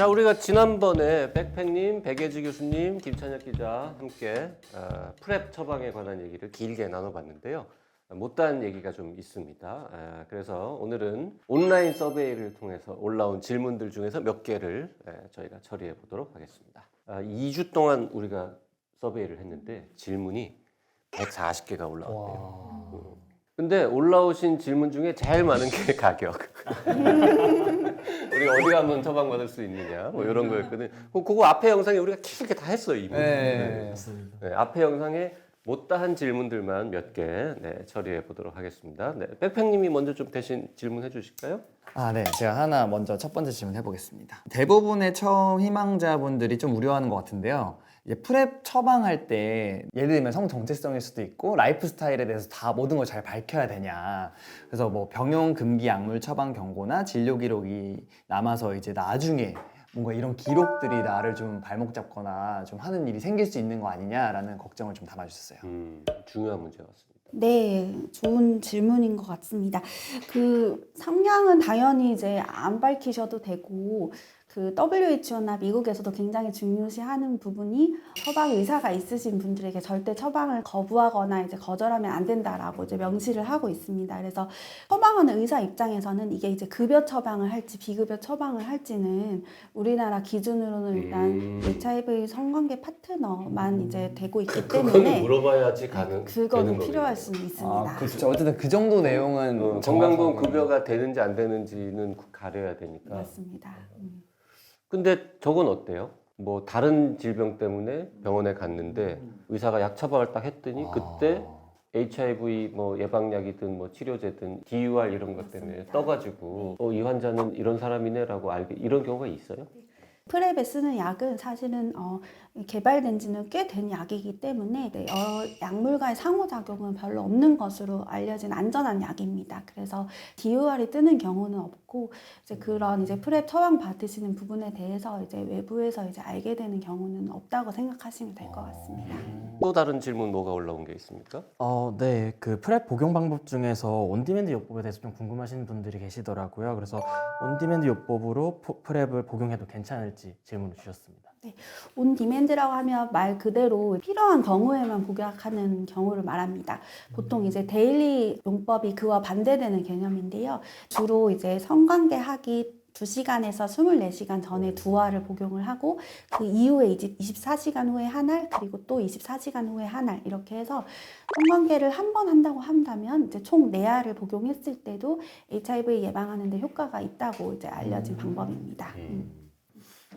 자, 우리가 지난번에 백팩님, 백예지 교수님, 김찬혁 기자 함께 어, 프랩 처방에 관한 얘기를 길게 나눠봤는데요. 못다한 얘기가 좀 있습니다. 아, 그래서 오늘은 온라인 서베이를 통해서 올라온 질문들 중에서 몇 개를 예, 저희가 처리해 보도록 하겠습니다. 아, 2주 동안 우리가 서베이를 했는데 질문이 140개가 올라왔대요. 음. 근데 올라오신 질문 중에 제일 많은 게 가격. 우리가 어디 가면 처방받을 수 있느냐 뭐 이런 거였거든. 그- 그거 앞에 영상에 우리가 길게 다 했어요 이미. 네. 네, 앞에 영상에 못다한 질문들만 몇 개 네, 처리해 보도록 하겠습니다. 네, 백팩님이 먼저 좀 대신 질문해 주실까요? 아, 네. 제가 하나 먼저 첫 번째 질문 해보겠습니다. 대부분의 처음 희망자분들이 좀 우려하는 것 같은데요. 이제 프랩 처방할 때 예를 들면 성 정체성일 수도 있고 라이프 스타일에 대해서 다 모든 걸 잘 밝혀야 되냐. 그래서 뭐 병용 금기 약물 처방 경고나 진료 기록이 남아서 이제 나중에 뭔가 이런 기록들이 나를 좀 발목 잡거나 좀 하는 일이 생길 수 있는 거 아니냐라는 걱정을 좀 담아주셨어요. 음, 중요한 문제 같습니다. 네, 좋은 질문인 것 같습니다. 그 성향은 당연히 이제 안 밝히셔도 되고 그 WHO나 미국에서도 굉장히 중요시하는 부분이 처방 의사가 있으신 분들에게 절대 처방을 거부하거나 이제 거절하면 안 된다라고 이제 명시를 하고 있습니다. 그래서 처방하는 의사 입장에서는 이게 이제 급여 처방을 할지 비급여 처방을 할지는 우리나라 기준으로는 일단 음. HIV 성관계 파트너만 이제 되고 있기 그거는 때문에 물어봐야지 가능. 그거는 필요할 거겠네요. 수는 있습니다. 아, 그렇죠. 어쨌든 그 정도 내용은 어, 정확하게- 건강보험 급여가 되는지 안 되는지는 가려야 되니까. 맞습니다. 음. 근데 저건 어때요? 뭐 다른 질병 때문에 병원에 갔는데 의사가 약 처방을 딱 했더니 그때 아. HIV 뭐 예방약이든 뭐 치료제든 DUR 이런 것 때문에. 떠가지고 어, 이 환자는 이런 사람이네라고 알게 이런 경우가 있어요? 프랩에 쓰는 약은 사실은 어, 개발된 지는 꽤 된 약이기 때문에 네, 어, 약물과의 상호작용은 별로 없는 것으로 알려진 안전한 약입니다. 그래서 DUR이 뜨는 경우는 없고 이제 그런 이제 프랩 처방 받으시는 부분에 대해서 이제 외부에서 이제 알게 되는 경우는 없다고 생각하시면 될 것 같습니다. 또 다른 질문 뭐가 올라온 게 있습니까? 어, 네. 그 프랩 복용 방법 중에서 온디맨드 요법에 대해서 좀 궁금하신 분들이 계시더라고요. 그래서 온디맨드 요법으로 포- 프랩을 복용해도 괜찮을지 질문을 주셨습니다. 온 디맨드라고 하면 말 그대로 필요한 경우에만 복약하는 경우를 말합니다. 보통 이제 데일리 용법이 그와 반대되는 개념인데요. 주로 이제 성관계 하기 2시간에서 24시간 전에 두 알을 복용을 하고 그 이후에 이제 24시간 후에 한 알, 그리고 또 24시간 후에 한 알, 이렇게 해서 성관계를 한 번 한다고 한다면 이제 총 4알을 복용했을 때도 HIV 예방하는 데 효과가 있다고 이제 알려진 방법입니다. 음.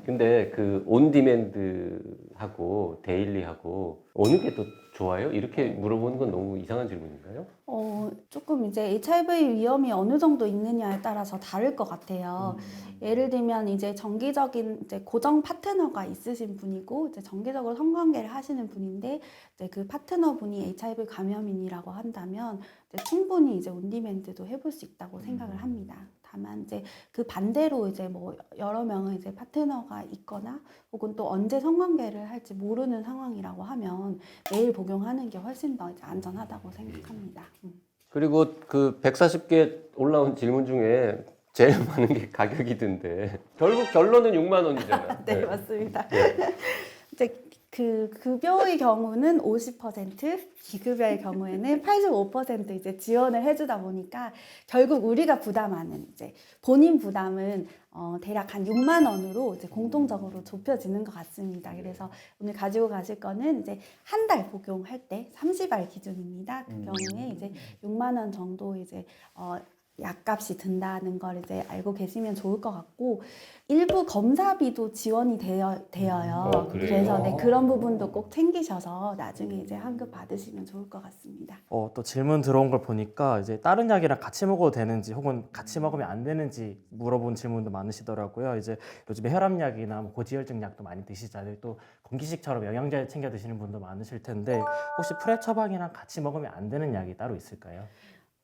근데 그 온디맨드하고 데일리하고 어느 게 더 좋아요? 이렇게 물어보는 건 너무 이상한 질문인가요? 어, 조금 이제 HIV 위험이 어느 정도 있느냐에 따라서 다를 것 같아요. 예를 들면 이제 정기적인 이제 고정 파트너가 있으신 분이고 이제 정기적으로 성관계를 하시는 분인데 이제 그 파트너분이 HIV 감염인이라고 한다면 이제 충분히 이제 온디맨드도 해볼 수 있다고 생각을 합니다. 다만 이제 그 반대로 이제 뭐 여러 명의 이제 파트너가 있거나 혹은 또 언제 성관계를 할지 모르는 상황이라고 하면 매일 복용하는 게 훨씬 더 이제 안전하다고 생각합니다. 음. 그리고 그 140개 올라온 질문 중에 제일 많은 게 가격이던데 결국 결론은 6만 원이잖아요. 네, 맞습니다. 이제 그 급여의 경우는 50%, 비급여의 경우에는 85% 이제 지원을 해주다 보니까 결국 우리가 부담하는 이제 본인 부담은 어, 대략 한 6만 원으로 이제 공통적으로 좁혀지는 것 같습니다. 그래서 오늘 가지고 가실 거는 이제 한 달 복용할 때 30알 기준입니다. 그 경우에 이제 6만 원 정도 이제 어, 약값이 든다는 걸 이제 알고 계시면 좋을 것 같고 일부 검사비도 지원이 되어, 되어요. 어, 그래요? 그래서 네, 그런 부분도 꼭 챙기셔서 나중에 이제 환급 받으시면 좋을 것 같습니다. 어, 또 질문 들어온 걸 보니까 이제 다른 약이랑 같이 먹어도 되는지 혹은 같이 먹으면 안 되는지 물어본 질문도 많으시더라고요. 이제 요즘에 혈압약이나 뭐 고지혈증 약도 많이 드시잖아요. 또 건기식처럼 영양제 챙겨 드시는 분도 많으실 텐데 혹시 프랩 처방이랑 같이 먹으면 안 되는 약이 따로 있을까요?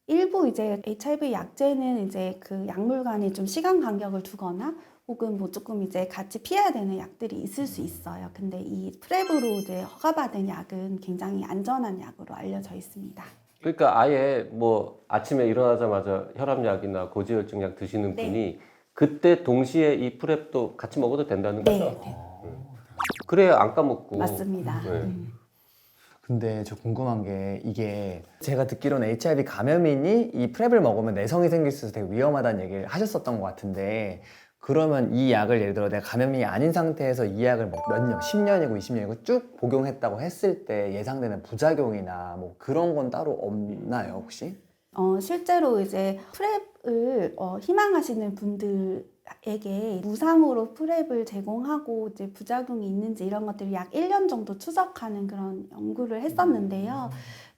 일부 이제 HIV 약제는 이제 그 약물 간에 좀 시간 간격을 두거나 혹은 뭐 조금 이제 같이 피해야 되는 약들이 있을 수 있어요. 근데 이 프랩으로 이제 허가받은 약은 굉장히 안전한 약으로 알려져 있습니다. 그러니까 아예 뭐 아침에 일어나자마자 혈압약이나 고지혈증 약 드시는 네. 분이 그때 동시에 이 프랩도 같이 먹어도 된다는 네, 거죠? 네. 그래야 안 까먹고. 맞습니다. 네. 음. 근데 저 궁금한 게 이게 제가 듣기로는 HIV 감염인이 이 프랩을 먹으면 내성이 생길 수 있어서 되게 위험하다는 얘기를 하셨었던 것 같은데 그러면 이 약을 예를 들어 내가 감염이 아닌 상태에서 이 약을 뭐몇 년, 10년이고 20년이고 쭉 복용했다고 했을 때 예상되는 부작용이나 뭐 그런 건 따로 없나요 혹시? 어, 실제로 이제 프랩을 어, 희망하시는 분들 에게 무상으로 프랩을 제공하고 이제 부작용이 있는지 이런 것들을 약 1년 정도 추적하는 그런 연구를 했었는데요.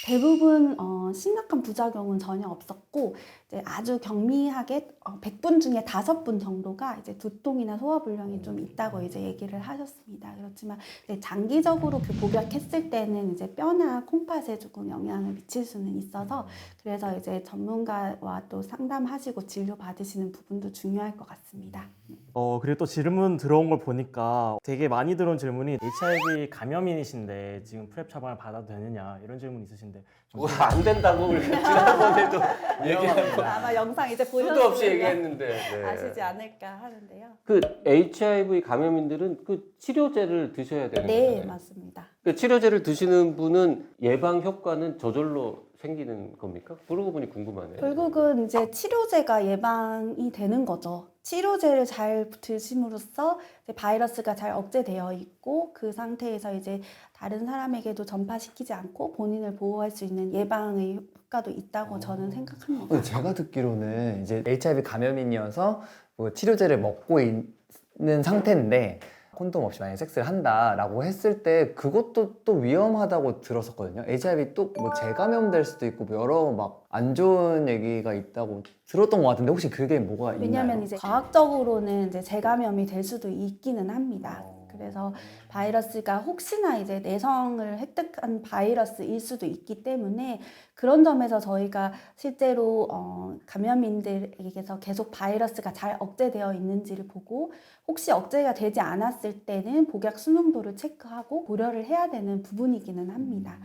대부분 어, 심각한 부작용은 전혀 없었고 이제 아주 경미하게 어, 100분 중에 5분 정도가 이제 두통이나 소화불량이 좀 있다고 이제 얘기를 하셨습니다. 그렇지만 장기적으로 그 복약했을 때는 이제 뼈나 콩팥에 조금 영향을 미칠 수는 있어서 그래서 이제 전문가와 또 상담하시고 진료 받으시는 부분도 중요할 것 같습니다. 어 그리고 또 질문 들어온 걸 보니까 되게 많이 들어온 질문이 HIV 감염인이신데 지금 프랩 처방을 받아도 되느냐 이런 질문 있으신데 좀 뭐, 안 된다고 우리가 지난번에도 얘기한 거 아마 영상 이제 수도 없이 보셨으면 얘기했는데. 네. 아시지 않을까 하는데요. 그 HIV 감염인들은 그 치료제를 드셔야 되는 네, 거잖아요. 맞습니다. 그 치료제를 드시는 분은 예방 효과는 저절로 생기는 겁니까? 그러고 보니 궁금하네요. 결국은 이제 치료제가 예방이 되는 거죠. 치료제를 잘 드심으로써 바이러스가 잘 억제되어 있고 그 상태에서 이제 다른 사람에게도 전파시키지 않고 본인을 보호할 수 있는 예방의 효과도 있다고 저는 생각합니다. 근데 제가 듣기로는 이제 HIV 감염인이어서 뭐 치료제를 먹고 있는 상태인데 콘돔 없이 만약에 섹스를 한다라고 했을 때 그것도 또 위험하다고 들었었거든요. HIV 또 뭐 재감염될 수도 있고 뭐 여러 막 안 좋은 얘기가 있다고 들었던 것 같은데 혹시 그게 뭐가 있나요? 왜냐하면 이제 과학적으로는 이제 재감염이 될 수도 있기는 합니다. 어. 그래서 바이러스가 혹시나 이제 내성을 획득한 바이러스일 수도 있기 때문에 그런 점에서 저희가 실제로 어, 감염인들에게서 계속 바이러스가 잘 억제되어 있는지를 보고 혹시 억제가 되지 않았을 때는 복약 수능도를 체크하고 고려를 해야 되는 부분이기는 합니다.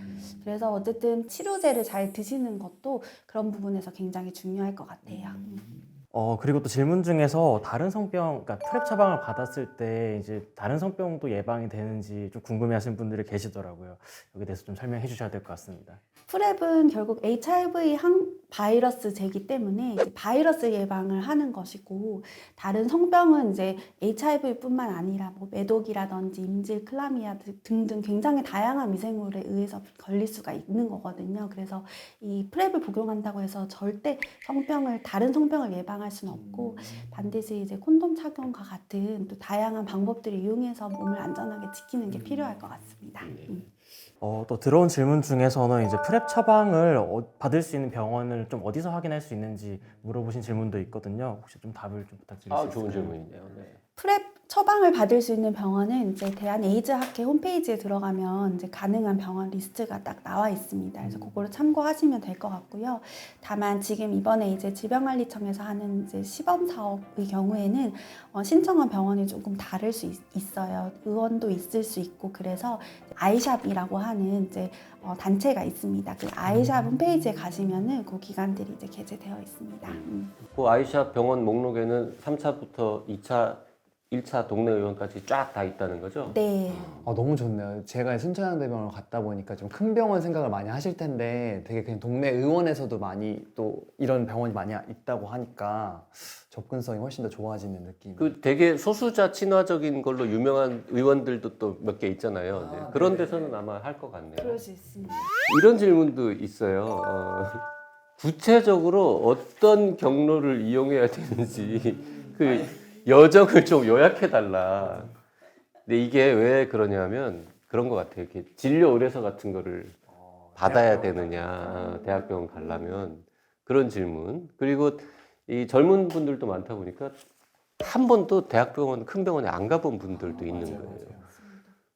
그래서 어쨌든 치료제를 잘 드시는 것도 그런 부분에서 굉장히 중요할 것 같아요. 어 그리고 또 질문 중에서 다른 성병, 그러니까 프랩 처방을 받았을 때 이제 다른 성병도 예방이 되는지 좀 궁금해 하시는 분들이 계시더라고요. 여기 대해서 좀 설명해 주셔야 될 것 같습니다. 프랩은 결국 HIV 항 바이러스제이기 때문에 바이러스 예방을 하는 것이고 다른 성병은 이제 HIV뿐만 아니라 뭐 매독이라든지 임질, 클라미아 등- 등등 굉장히 다양한 미생물에 의해서 걸릴 수가 있는 거거든요. 그래서 이 프랩을 복용한다고 해서 절대 성병을 다른 성병을 예방할 수는 없고 반드시 이제 콘돔 착용과 같은 또 다양한 방법들을 이용해서 몸을 안전하게 지키는 게 필요할 것 같습니다. 음. 어, 또 들어온 질문 중에서는 이제 프랩 처방을 어- 받을 수 있는 병원을 좀 어디서 확인할 수 있는지 물어보신 질문도 있거든요. 혹시 좀 답을 좀 부탁드릴 수 아, 있을까요? 좋은 질문이네요. 네. 프랩 처방을 받을 수 있는 병원은 이제 대한 에이즈 학회 홈페이지에 들어가면 이제 가능한 병원 리스트가 딱 나와 있습니다. 그래서 그거를 참고하시면 될 것 같고요. 다만 지금 이번에 이제 질병관리청에서 하는 이제 시범 사업의 경우에는 어, 신청한 병원이 조금 다를 수 있, 어요 의원도 있을 수 있고 그래서 아이샵이라고 하는 이제 어, 단체가 있습니다. 그 아이샵 홈페이지에 가시면은 그 기관들이 이제 게재되어 있습니다. 음. 그 아이샵 병원 목록에는 3차부터 2차, 1차 동네 의원까지 쫙 다 있다는 거죠? 네. 아, 너무 좋네요. 제가 순천향대병원을 갔다 보니까 좀 큰 병원 생각을 많이 하실 텐데 되게 그냥 동네 의원에서도 많이 또 이런 병원이 많이 있다고 하니까 접근성이 훨씬 더 좋아지는 느낌. 그 되게 소수자 친화적인 걸로 유명한 의원들도 또 몇 개 있잖아요. 네. 그런 데서는 아마 할 것 같네요. 그럴 수 있습니다. 이런 질문도 있어요. 어, 구체적으로 어떤 경로를 이용해야 되는지 그 여정을 좀 요약해 달라. 근데 이게 왜 그러냐면 그런 것 같아요. 이렇게 진료 의뢰서 같은 거를 받아야 되느냐, 어, 대학병원 가려면 그런 질문. 그리고 이 젊은 분들도 많다 보니까 한 번도 대학병원 큰 병원에 안 가본 분들도 있는 거예요.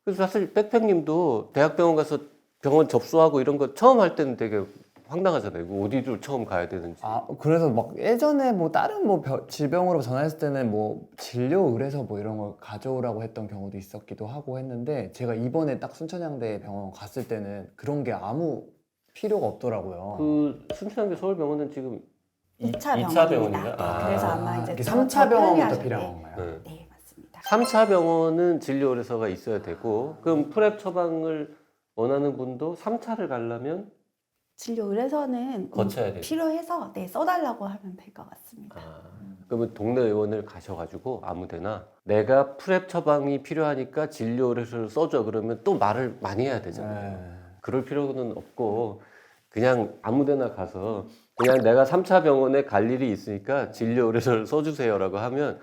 그래서 사실 백팩님도 대학병원 가서 병원 접수하고 이런 거 처음 할 때는 되게 황당하잖아요. 이거 어디를 처음 가야 되는지. 아 그래서 막 예전에 뭐 다른 뭐 벼- 질병으로 전화했을 때는 뭐 진료 의뢰서 뭐 이런 걸 가져오라고 했던 경우도 있었기도 하고 했는데 제가 이번에 딱 순천향대 병원 갔을 때는 그런 게 아무 필요가 없더라고요. 그 순천향대 서울병원은 지금 이- 2차 이차 병원입니다. 네, 그래서 아마 이제 이렇게 더 3차 병원부터 편리하죠. 필요한 네. 건가요? 네. 네, 맞습니다. 3차 병원은 진료 의뢰서가 있어야 되고 그럼 프랩 처방을 원하는 분도 3차를 가려면 진료 의뢰서는 거쳐야 돼요. 필요해서 네, 써달라고 하면 될 것 같습니다. 아, 그러면 동네 의원을 가셔가지고 아무데나 내가 프랩 처방이 필요하니까 진료 의뢰서를 써줘 그러면 또 말을 많이 해야 되잖아요. 네. 그럴 필요는 없고 그냥 아무데나 가서 그냥 내가 3차 병원에 갈 일이 있으니까 진료 의뢰서를 써주세요라고 하면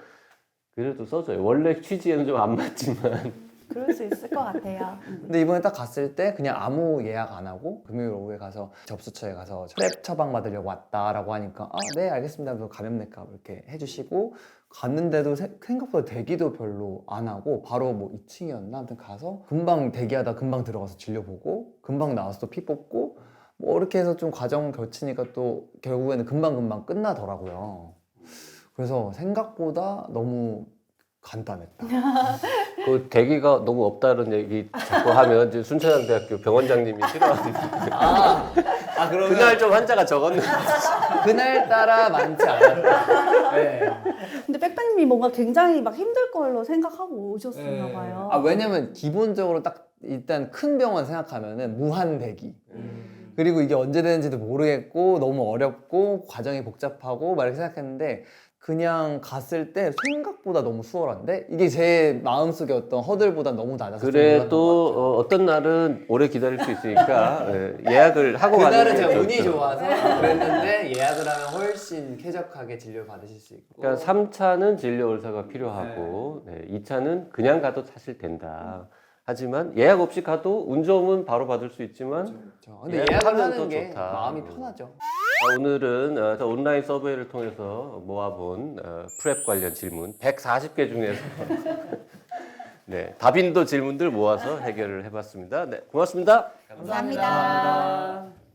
그래도 써줘요. 원래 취지에는 좀 안 맞지만 그럴 수 있을 것 같아요. 음. 근데 이번에 딱 갔을 때 그냥 아무 예약 안 하고 금요일 오후에 가서 접수처에 가서 프랩 처방 받으려고 왔다라고 하니까 아 네 알겠습니다 하면서 감염내과 이렇게 해주시고 갔는데도 세- 생각보다 대기도 별로 안 하고 바로 뭐 2층이었나 아무튼 가서 금방 대기하다 금방 들어가서 진료 보고 금방 나와서 또 피 뽑고 뭐 이렇게 해서 좀 과정 거치니까 또 결국에는 금방금방 끝나더라고요 그래서 생각보다 너무 간단했다 그 대기가 너무 없다는 얘기 자꾸 하면 이제 순천향대학교 병원장님이 싫어하는데 아, 아 그러면 그날 좀 환자가 적었는데 그날 따라 많지 않았다. 네. 근데 백백님이 뭔가 굉장히 막 힘들 걸로 생각하고 오셨었나 봐요. 아 왜냐면 기본적으로 딱 일단 큰 병원 생각하면은 무한 대기. 그리고 이게 언제 되는지도 모르겠고 너무 어렵고 과정이 복잡하고 막 이렇게 생각했는데 그냥 갔을 때 생각보다 너무 수월한데 이게 제 마음속에 어떤 허들보다 너무 낮아서 좀 놀랐던 것 그래도. 어, 어떤 날은 오래 기다릴 수 있으니까 예, 예약을 하고 가는 그날은 게 제가 운이 좋죠. 좋아서 그랬는데 예약을 하면 훨씬 쾌적하게 진료 받으실 수 있고 그러니까 3차는 진료 의사가 필요하고 네. 2차는 그냥 가도 사실 된다. 하지만 예약 없이 가도 운 좋으면 바로 받을 수 있지만 그렇죠. 근데 예약하면 하는 더 게 좋다. 마음이 음. 편하죠. 아, 오늘은 어, 저 온라인 서베이를 통해서 모아본 어, 프랩 관련 질문 140개 중에서 네, 다빈도 질문들 모아서 해결을 해봤습니다. 네, 고맙습니다. 감사합니다.